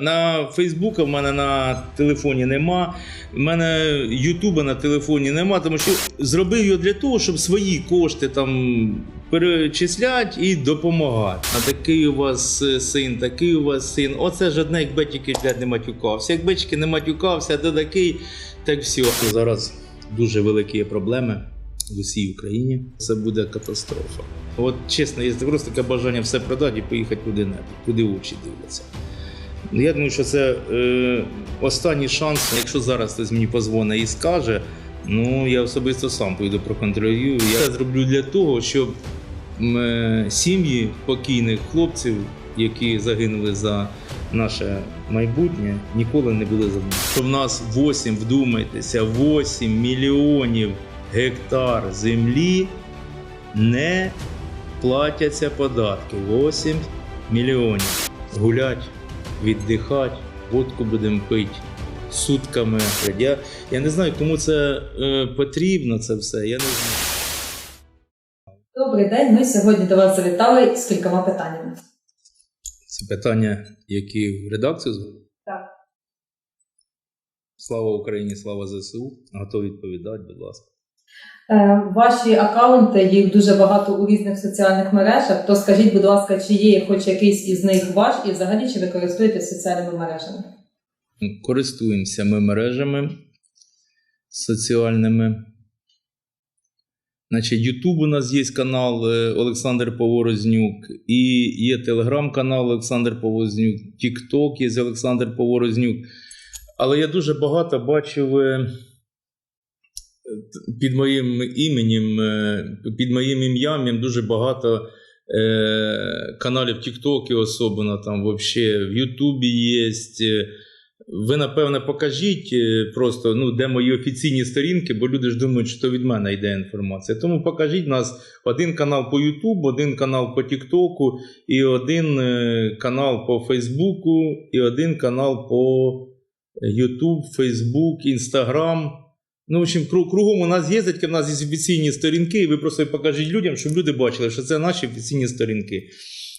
На Фейсбука в мене на телефоні нема. В мене Ютуба на телефоні нема, тому що зробив його для того, щоб свої кошти там перечислять і допомагати. А такий у вас е, син, такий у вас син. Оце ж одне, якби тільки блядь, не матюкався. Якби тільки не матюкався, то такий, так все. Зараз дуже великі проблеми в усій Україні. Це буде катастрофа. От чесно, є просто таке бажання все продати і поїхати куди-небудь, куди очі дивляться. Ну, Я думаю, що це е, останній шанс. Якщо зараз хтось мені позвонить і скаже, ну я особисто сам поїду проконтролюю. Я це зроблю для того, щоб е, сім'ї покійних хлопців, які загинули за наше майбутнє, ніколи не були забуті. Що в нас 8, вдумайтеся, 8 мільйонів гектар землі не платяться податки. 8 мільйонів. Гулять, віддихати, водку будемо пити сутками. Я, я не знаю, кому це е, потрібно, це все. Я не знаю. Добрий день. Ми сьогодні до вас завітали з кількома питаннями. Це питання, які в редакцію звели? Так. Слава Україні, слава ЗСУ. Готові відповідати, будь ласка. Е, ваші акаунти, їх дуже багато у різних соціальних мережах. То скажіть, будь ласка, чи є хоч якийсь із них ваш, і взагалі чи ви користуєтесь соціальними мережами? Користуємося ми мережами соціальними. Значить, YouTube у нас є канал е, Олександр Поворознюк, і є телеграм-канал Олександр Поворознюк, TikTok є Олександр Поворознюк. Але я дуже багато бачив е, під моїм іменем, е, під моїм ім'ям дуже багато е, каналів TikTok, особливо там вообще в Ютубі є. е, Ви, напевне, покажіть просто, ну, де мої офіційні сторінки, бо люди ж думають, що то від мене йде інформація. Тому покажіть нас один канал по YouTube, один канал по TikTok, і один канал по Фейсбуку, і один канал по YouTube, Facebook, Instagram. Ну, в общем, кругом у нас їздять, в нас є офіційні сторінки, і ви просто покажіть людям, щоб люди бачили, що це наші офіційні сторінки.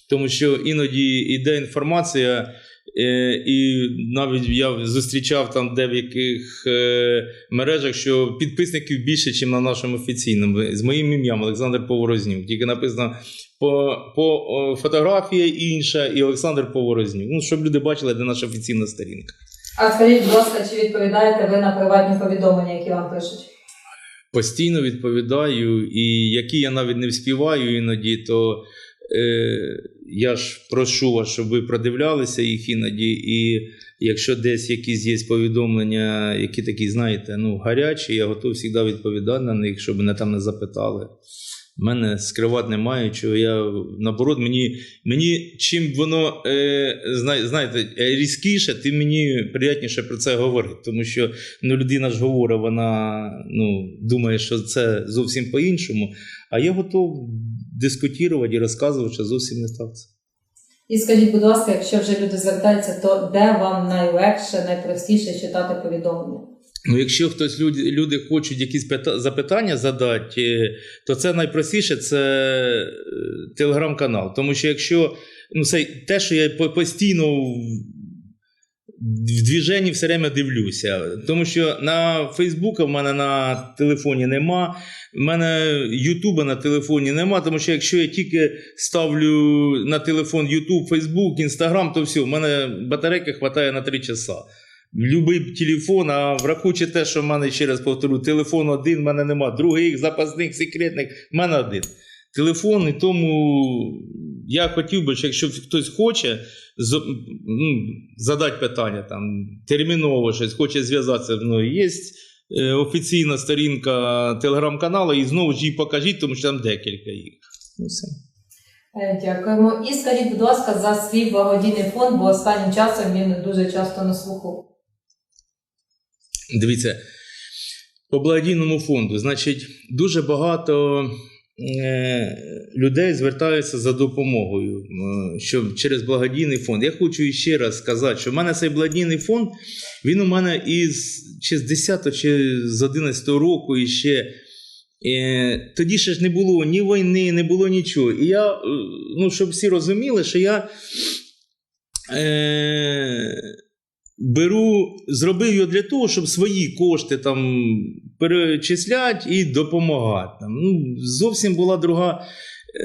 Тому що іноді йде інформація, і навіть я зустрічав там в яких е, мережах, що підписників більше, ніж на нашому офіційному. З моїм ім'ям Олександр Поворознюк. Тільки написано по, по фотографія інша і Олександр Поворознюк. Ну, щоб люди бачили, де наша офіційна сторінка. А скажіть, будь ласка, чи відповідаєте ви на приватні повідомлення, які вам пишуть? постійно відповідаю, і які я навіть не вспіваю іноді, то е, я ж прошу вас, щоб ви продивлялися їх іноді. І якщо десь якісь є повідомлення, які такі, знаєте, ну, гарячі, я готовий завжди відповідати на них, щоб мене там не запитали. У мене скривати немає чого. Я наоборот, мені, мені чим воно е, зна- знаєте, е, різкіше, тим мені приємніше про це говорити. Тому що ну, людина ж говорить, вона ну, думає, що це зовсім по-іншому. А я готов дискутувати і розказувати, що зовсім не так це. І скажіть, будь ласка, якщо вже люди звертаються, то де вам найлегше, найпростіше читати повідомлення? Ну, якщо хтось люди, люди хочуть якісь запитання задати, е, то це найпростіше це е, телеграм-канал. Тому що якщо ну, це те, що я постійно в- движенні все время дивлюся. Тому що на Фейсбука в мене на телефоні нема, в мене Ютуба на телефоні нема, тому що якщо я тільки ставлю на телефон Ютуб, Фейсбук, Інстаграм, то все, в мене батарейки вистачає на 3 часа. Любий телефон, а врахуючи те, що в мене, ще раз повторю, телефон один, в мене нема, других запасних, секретних, в мене один. Телефон, і тому я хотів би, що якщо хтось хоче ну, задати питання, там, терміново щось, хоче зв'язатися зі мною, є е, офіційна сторінка телеграм-каналу, і знову ж її покажіть, тому що там декілька їх. Ну, все. Е, Дякуємо. І скажіть, будь ласка, за свій благодійний фонд, бо останнім часом він дуже часто на слуху. Дивіться, по благодійному фонду, значить, дуже багато е, людей звертаються за допомогою е, що через благодійний фонд. Я хочу ще раз сказати, що в мене цей благодійний фонд, він у мене із чи з 10 чи з 11 року ще. Е, тоді ще ж не було ні війни, не було нічого. І я, ну, щоб всі розуміли, що я беру, зробив його для того, щоб свої кошти там перечислять і допомагати. Там. Ну, зовсім була друга.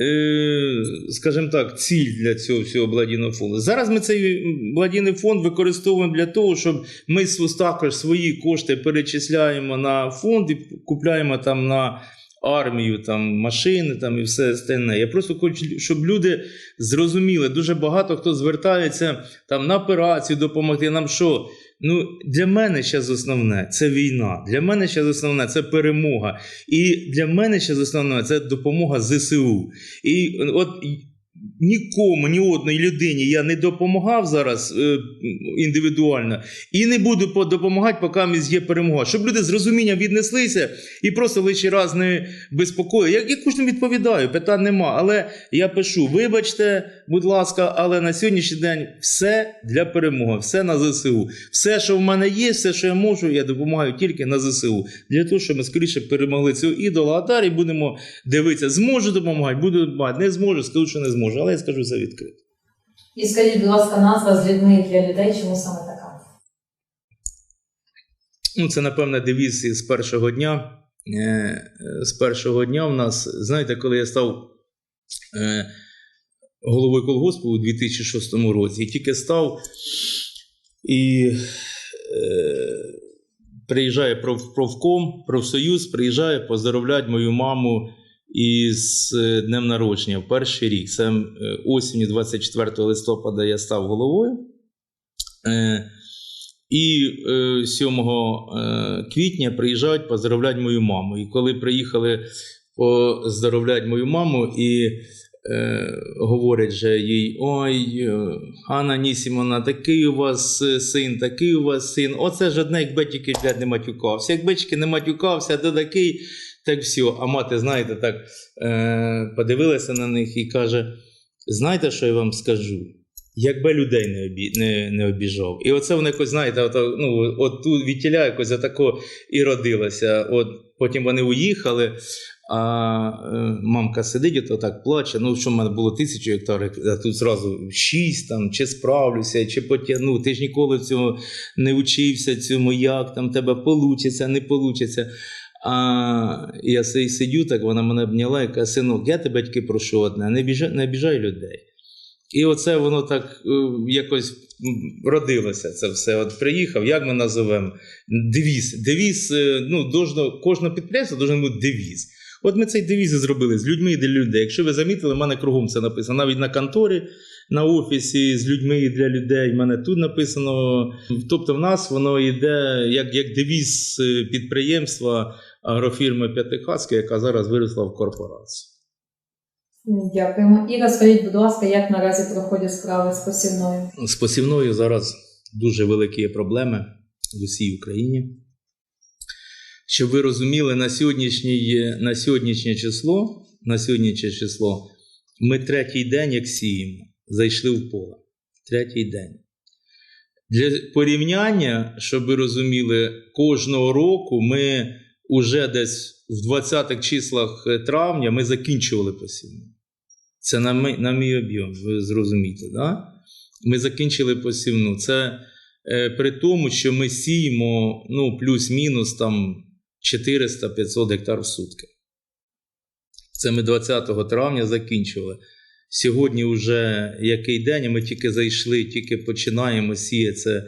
е, Скажімо так, ціль для цього всього благодійного фонду. Зараз ми цей благодійний фонд використовуємо для того, щоб ми також свої кошти перечисляємо на фонд і купляємо там на армію, там машини там і все остальне. Я просто хочу, щоб люди зрозуміли. Дуже багато хто звертається там на операцію допомогти. Нам що? Ну, для мене зараз основне це війна. Для мене зараз основне це перемога. І для мене зараз основне це допомога ЗСУ. І от нікому, ні одній людині я не допомагав зараз е, індивідуально і не буду допомагати, поки місь є перемога. Щоб люди з розумінням віднеслися і просто лише раз не безпокою. Я, я кожному відповідаю, питань нема. Але я пишу: вибачте, будь ласка, але на сьогоднішній день все для перемоги, все на ЗСУ. Все, що в мене є, все, що я можу, я допомагаю тільки на ЗСУ. Для того, щоб ми скоріше перемогли цього ідола. А далі будемо дивитися, зможу допомагати, буду допомагати, не зможу, скажу, що не зможу. Але я скажу це відкрито. І скажіть, будь ласка, назва з людьми для людей, чому саме така? Ну, це, напевне, девіз з першого дня. Е, З першого дня в нас, знаєте, коли я став е, головою колгоспу у 2006 році, і тільки став і е, приїжджає профком, профсоюз, приїжджає поздоровлять мою маму із е, днем народження в перший рік. Це е, осінню 24 листопада я став головою. Е, і е, 7 е, квітня приїжджають поздравляти мою маму. І коли приїхали поздравляти мою маму, і говорять же їй: Ой, Анна Нісімовна, такий у вас син, такий у вас син. Оце ж одне, якби тільки не матюкався. Якби тільки не матюкався, то такий, так все. А мати, знаєте, так е, подивилася на них і каже: знаєте, що я вам скажу? Якби людей не, обі... не, не обіжав. І оце вони якось, знаєте, от, ну, от тут відтіля якось отако і родилося. От потім вони уїхали, а е, мамка сидить, то так плаче. Ну, що в мене було тисячу гектарів, а тут зразу шість, там, чи справлюся, чи потягну. Ти ж ніколи цього не учився, цьому, як там тебе получиться, не получиться. А я си- сидю, так вона мене обняла і каже, синок, я тебе тільки прошу одне, не біжай, не обіжай людей. І оце воно так е, якось родилося це все. От приїхав, як ми називемо? Девіз. Девіз, е, ну, должно, кожне підприємство должен бути девіз. От ми цей девіз і зробили з людьми і для людей. Якщо ви замітили, в мене кругом це написано. Навіть на конторі, на офісі з людьми і для людей. В мене тут написано. Тобто, в нас воно йде як, як девіз е, підприємства агрофірми П'ятихатська, яка зараз виросла в корпорацію. Дякуємо. І розкажіть, будь ласка, як наразі проходять справи з посівною? З посівною зараз дуже великі проблеми в усій Україні. Щоб ви розуміли, на сьогоднішнє, на сьогоднішнє число, на сьогоднішнє число ми третій день, як сіємо, зайшли в поле. Третій день. Для порівняння, щоб ви розуміли, кожного року ми вже десь в 20-х числах травня ми закінчували посівну. Це на мій, на мій об'єм, ви зрозумієте, да? Ми закінчили посівну. Це е, при тому, що ми сіємо ну, плюс-мінус там 400-500 гектар в сутки. Це ми 20 травня закінчували. Сьогодні вже який день, ми тільки зайшли, тільки починаємо сіяти. Це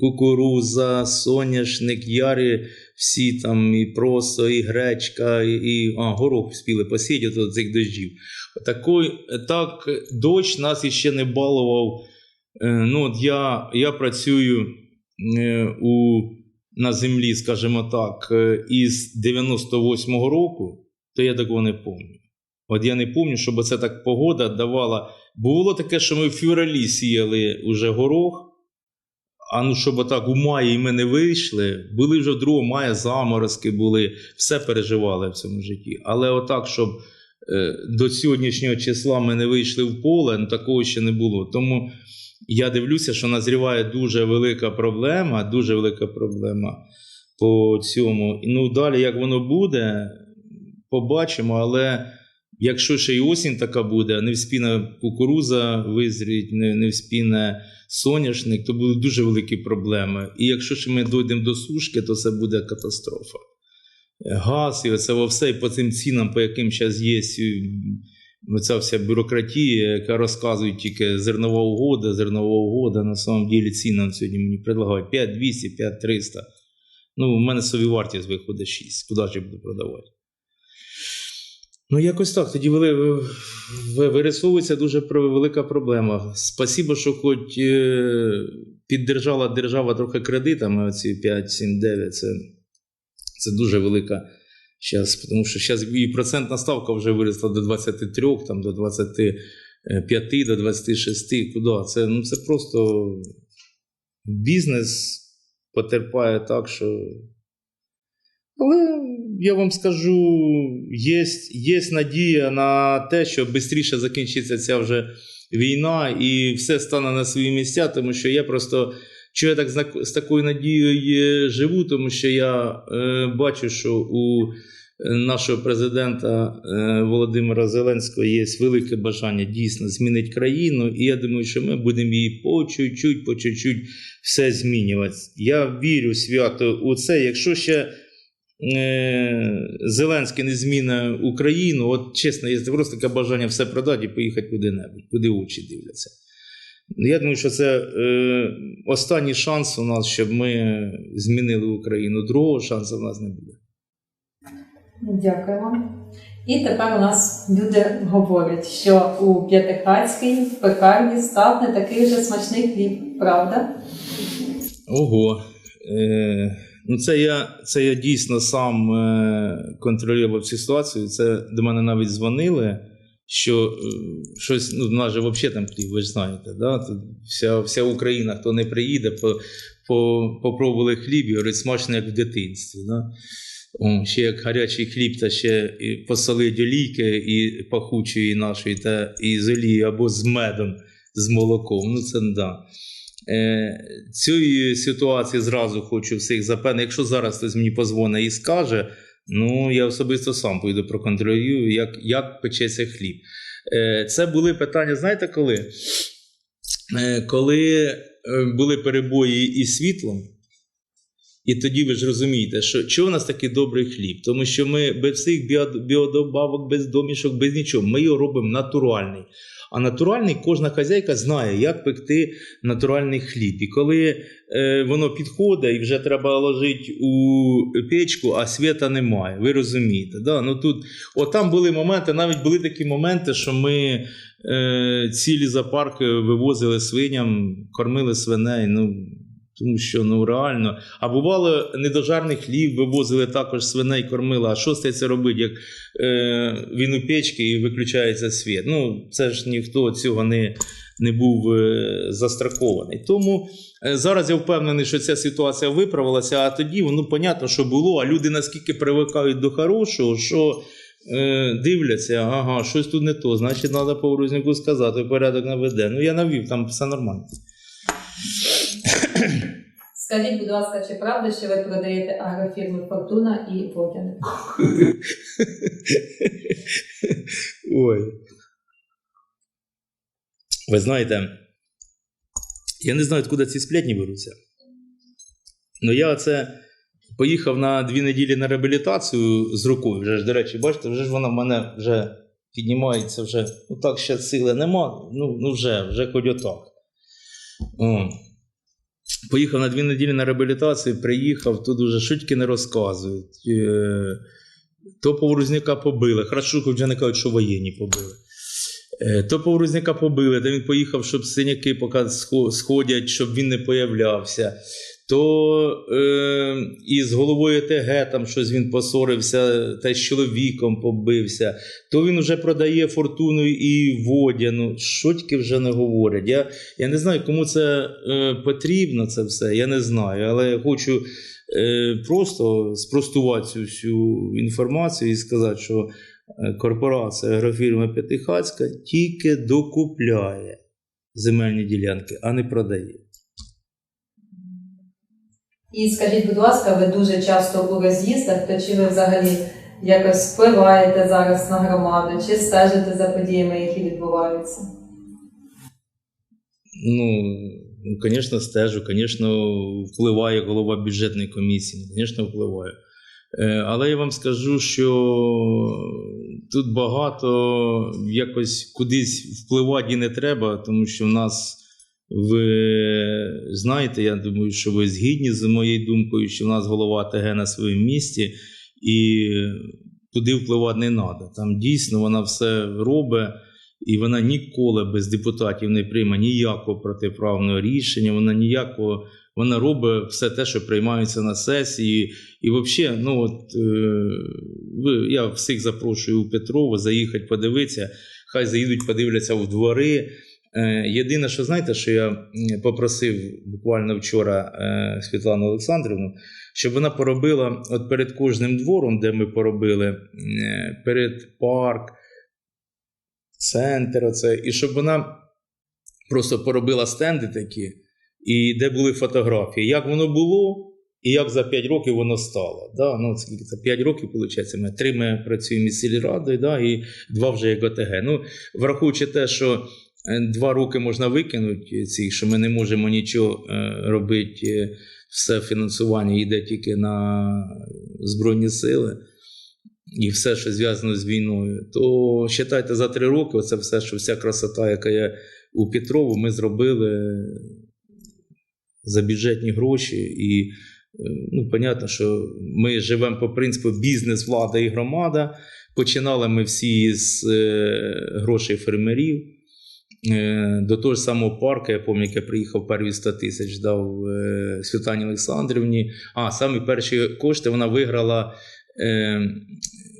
кукуруза, соняшник, ярі, всі там і просто, і гречка, і, і а, горох спіли посіяти до цих дощів. Такой, так, дощ нас іще не балував. Е, Ну, от я, я працюю е, у, на землі, скажімо так, е, із 98-го року, то я такого не пам'ятаю. От я не пам'ятаю, щоб це так погода давала. Було таке, що ми в февралі сіяли уже горох. А ну, щоб так у маї і ми не вийшли, були вже в 2 мая заморозки були, все переживали в цьому житті. Але отак, щоб е, до сьогоднішнього числа ми не вийшли в поле, ну такого ще не було. Тому я дивлюся, що назріває дуже велика проблема, дуже велика проблема по цьому. Ну, далі, як воно буде, побачимо, але Якщо ще й осінь така буде, не вспіне кукуруза визріть, не, не вспіне соняшник, то будуть дуже великі проблеми. І якщо ще ми дійдемо до сушки, то це буде катастрофа. Газ і оце все, і по цим цінам, по яким зараз є і оця вся бюрократія, яка розказує тільки зернова угода, зернова угода, на самом ділі ціна сьогодні мені предлагають 5200, 5300. Ну, у мене собівартість виходить 6. Куди ж я буду продавати? Ну, якось так. Тоді вирисовується дуже велика проблема. Спасибо, що хоч е, піддержала держава трохи кредитами, оці 5, 7, 9. Це, це дуже велика зараз, тому що зараз і процентна ставка вже виросла до 23, там, до 25, до 26. Куди? Це, ну, це просто бізнес потерпає так, що. Але я вам скажу, є, є надія на те, що швидше закінчиться ця вже війна і все стане на свої місця, тому що я просто. Що я так з такою надією живу, тому що я е, бачу, що у е, нашого президента е, Володимира Зеленського є велике бажання дійсно змінити країну, і я думаю, що ми будемо її по чуть-чуть, по чуть-чуть все змінювати. Я вірю свято у це. Якщо ще Зеленський не зміни Україну, от чесно, є просто таке бажання все продати і поїхати куди-небудь, куди очі дивляться. Я думаю, що це е, останній шанс у нас, щоб ми змінили Україну. Другого шансу в нас не буде. Дякую вам. І тепер у нас люди говорять, що у П'ятихацькій пекарні став не такий вже смачний хліб, правда? Ого. Е, ну це я, це я дійсно сам е, контролював цю ситуацію. Це до мене навіть дзвонили, що е, щось, ну, в нас же взагалі там ви ж знаєте, да? Тут вся, вся Україна, хто не приїде, по, по, попробували хліб і говорить, смачно, як в дитинстві. Да? О, ще як гарячий хліб, та ще посолить олійки і пахучої нашої, та і з олією або з медом, з молоком. Ну, це да. Е, цієї ситуації зразу хочу всіх запевнити. Якщо зараз хтось мені позвонить і скаже, ну я особисто сам поїду проконтролюю, як, як печеться хліб. Е, це були питання, знаєте коли? Е, коли були перебої із світлом. І тоді ви ж розумієте, що чого в нас такий добрий хліб? Тому що ми без всіх біодобавок, без домішок, без нічого. Ми його робимо натуральний. А натуральний кожна хазяйка знає, як пекти натуральний хліб. І коли е, воно підходить і вже треба ложити у печку, а світа немає. Ви розумієте? Да? Ну, тут, от там були моменти, навіть були такі моменти, що ми е, цілі зоопарки вивозили свиням, кормили свиней. Ну, тому що ну реально. А бувало, недожарний хліб вивозили також свиней, кормили. А що стається робити, як е, він у печці і виключається світ? Ну, це ж ніхто цього не, не був е, застрахований. Тому е, зараз я впевнений, що ця ситуація виправилася, а тоді ну, понятно, що було. А люди наскільки привикають до хорошого, що. Е, дивляться, ага, щось тут не то, значить, треба поврузнику сказати, порядок наведе. Ну, я навів, там все нормально. Скажіть, будь ласка, чи правда, що ви продаєте агрофірми Фортуна і Водяник? Ой. Ви знаєте, я не знаю, откуда ці сплетні беруться. Ну, я це поїхав на дві неділі на реабілітацію з рукою. Вже ж, до речі, бачите, вже ж вона в мене вже піднімається, вже ну так ще сили нема. Ну, ну вже, вже хоч отак. Поїхав на дві неділі на реабілітацію, приїхав, тут уже шутки не розказують. Е, то поворозника побили. Хорошо, вже не кажуть, що воєнні побили. Е, То поворозника побили, де він поїхав, щоб синяки поки сходять, щоб він не появлявся. То е, із головою ТГ там щось він посорився, та з чоловіком побився. То він вже продає фортуну і водяну. Що тільки вже не говорять. Я, я не знаю, кому це е, потрібно, це все. Я не знаю, але я хочу е, просто спростувати цю всю інформацію і сказати, що е, корпорація агрофірма П'ятихацька тільки докупляє земельні ділянки, а не продає. І скажіть, будь ласка, ви дуже часто у роз'їздах, то чи ви взагалі якось впливаєте зараз на громаду, чи стежите за подіями, які відбуваються? Ну, ну, звісно, стежу, звісно, впливає голова бюджетної комісії, звісно, впливає. Е, Але я вам скажу, що тут багато якось кудись впливати і не треба, тому що в нас, ви знаєте, я думаю, що ви згідні з моєю думкою, що в нас голова ТГ на своєму місці, і туди впливати не треба. Там дійсно вона все робить. І вона ніколи без депутатів не прийме ніякого протиправного рішення. Вона ніякого вона робить все те, що приймається на сесії. І взагалі, ну от е, ви, я всіх запрошую у Петрово заїхати подивитися. Хай заїдуть, подивляться в двори. Е, єдине, що знаєте, що я попросив буквально вчора е, Світлану Олександрівну, щоб вона поробила от перед кожним двором, де ми поробили, перед парк центр, оце, і щоб вона просто поробила стенди такі, і де були фотографії, як воно було. І як за 5 років воно стало. Да? Ну, скільки це 5 років, виходить, ми три ми працюємо із сільрадою, да? і два вже як ОТГ. Ну, враховуючи те, що два роки можна викинути ці, що ми не можемо нічого е, робити, е, все фінансування йде тільки на Збройні Сили і все, що зв'язано з війною, то вважайте, за три роки це все, що вся красота, яка є у Петрову, ми зробили за бюджетні гроші. І е, ну, понятно, що ми живемо по принципу бізнес, влада і громада. Починали ми всі з е, грошей фермерів. Е, До того ж самого парку, я пам'ятаю, як я приїхав перві 100 тисяч, дав е, Світлані Олександрівні. А самі перші кошти вона виграла е,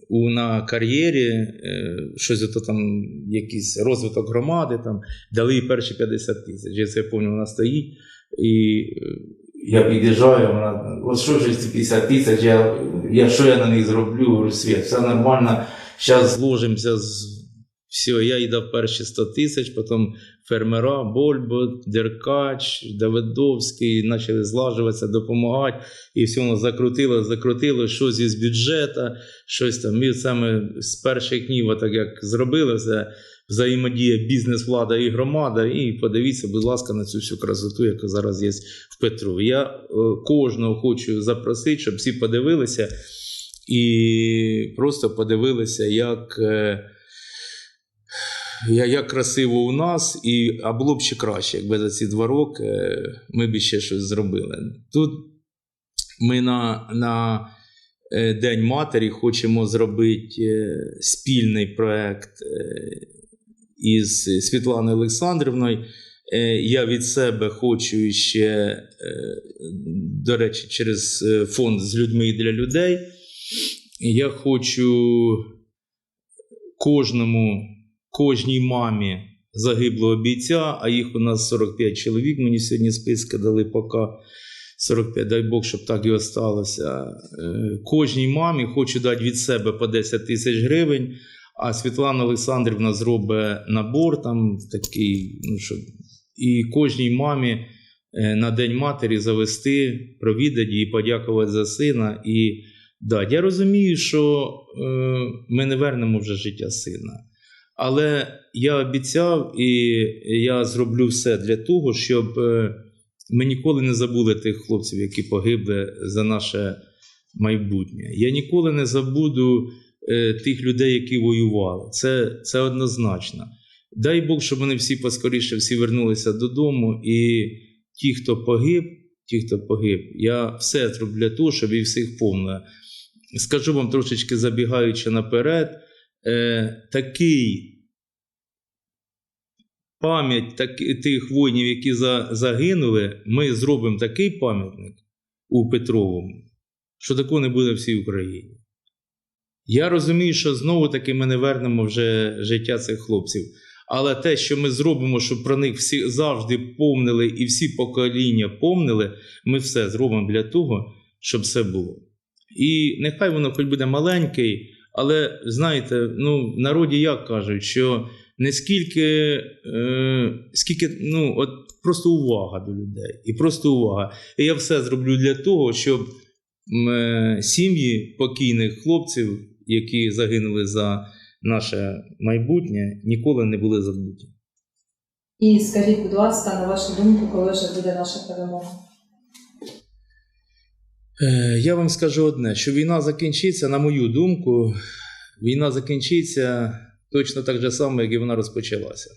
у, на кар'єрі, щось ото там, якийсь розвиток громади, там, дали їй перші 50 тисяч. Я це пам'ятаю, вона стоїть. І я під'їжджаю, вона, от що ж ці 50 тисяч, я, я що я на них зроблю, говорю, Світ, все нормально, зараз зложимося з. Все, я їй дав перші 100 тисяч, потім фермера, Больбо, Деркач, Давидовський почали злажуватися, допомагати. І все воно закрутило, закрутило, щось із бюджету, щось там. Ми саме з перших днів, так як зробили все, взаємодія бізнес, влада і громада. І подивіться, будь ласка, на цю всю красоту, яка зараз є в Петрові. Я е, кожного хочу запросити, щоб всі подивилися і просто подивилися, як. Як красиво у нас, і, а було б ще краще, якби за ці два роки е, ми б ще щось зробили. Тут ми на, на е, День Матері хочемо зробити е, спільний проєкт із Світланою Олександрівною. Я від себе хочу ще, до речі, через фонд з людьми і для людей. Я хочу кожному, кожній мамі загиблого бійця, а їх у нас 45 чоловік. Мені сьогодні списки дали поки 45, дай Бог, щоб так і осталося. Е, Кожній мамі хочу дати від себе по 10 тисяч гривень. А Світлана Олександрівна зробить набор там такий, ну щоб і кожній мамі е, на День матері завести, провідати і подякувати за сина. І да, я розумію, що е, ми не вернемо вже життя сина. Але я обіцяв і я зроблю все для того, щоб е, ми ніколи не забули тих хлопців, які погибли за наше майбутнє. Я ніколи не забуду е, тих людей, які воювали. Це, це однозначно. Дай Бог, щоб вони всі поскоріше всі вернулися додому. І ті, хто погиб, ті, хто погиб, я все зроблю для того, щоб і всіх помнили. Скажу вам трошечки забігаючи наперед, е, такий пам'ять так, тих воїнів, які за, загинули, ми зробимо такий пам'ятник у Петровому, що такого не буде всій Україні. Я розумію, що знову таки ми не вернемо вже життя цих хлопців. Але те, що ми зробимо, щоб про них всі завжди помнили і всі покоління помнили, ми все зробимо для того, щоб все було. І нехай воно хоч буде маленький, але знаєте, ну, в народі як кажуть, що не скільки, е, скільки, ну, от просто увага до людей. І просто увага. І я все зроблю для того, щоб е, сім'ї покійних хлопців, які загинули за наше майбутнє, ніколи не були забуті. І скажіть, будь ласка, на вашу думку, коли вже буде наша перемога? Е, Я вам скажу одне: що війна закінчиться, на мою думку, війна закінчиться точно так же само, як і вона розпочалася.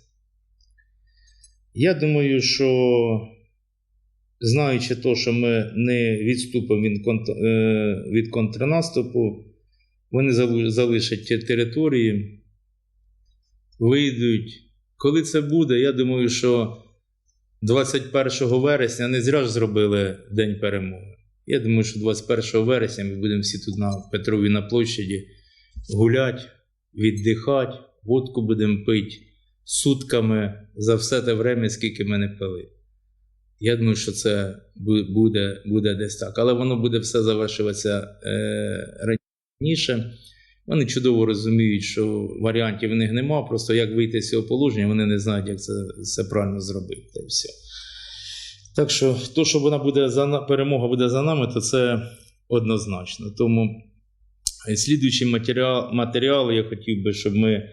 Я думаю, що знаючи те, що ми не відступимо від, е, контрнаступу, вони залишать території, вийдуть. Коли це буде, я думаю, що 21 вересня не зря ж зробили День перемоги. Я думаю, що 21 вересня ми будемо всі тут на Петрові на площаді гулять, віддихати, водку будемо пити сутками за все те время, скільки ми не пили. Я думаю, що це буде, буде десь так. Але воно буде все завершуватися е, раніше. Вони чудово розуміють, що варіантів в них нема. Просто як вийти з цього положення, вони не знають, як це, це правильно зробити. Та все. Так що, то, що вона буде за перемога буде за нами, то це однозначно. Тому е, слідуючі матеріал, матеріали я хотів би, щоб ми е,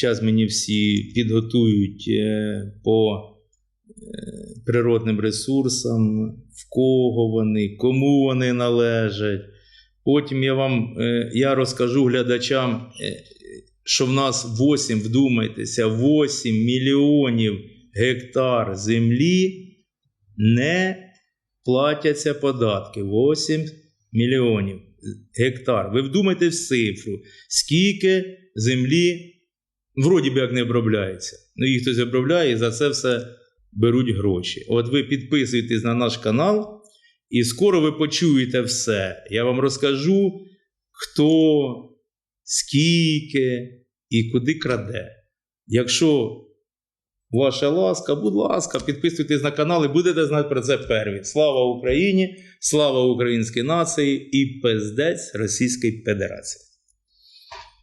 зараз мені всі підготують е, по е, природним ресурсам, в кого вони, кому вони належать. Потім я вам е, я розкажу глядачам, е, що в нас 8, вдумайтеся, 8 мільйонів гектар землі не платяться податки. 8 мільйонів гектар. Ви вдумайте в цифру, скільки землі вроді би як не обробляється. Ну, їх хтось обробляє і за це все беруть гроші. От ви підписуєтесь на наш канал, і скоро ви почуєте все. Я вам розкажу, хто, скільки і куди краде. Якщо ваша ласка, будь ласка, підписуйтесь на канал і будете знати про це перві. Слава Україні! Слава українській нації і пиздець Російської Федерації!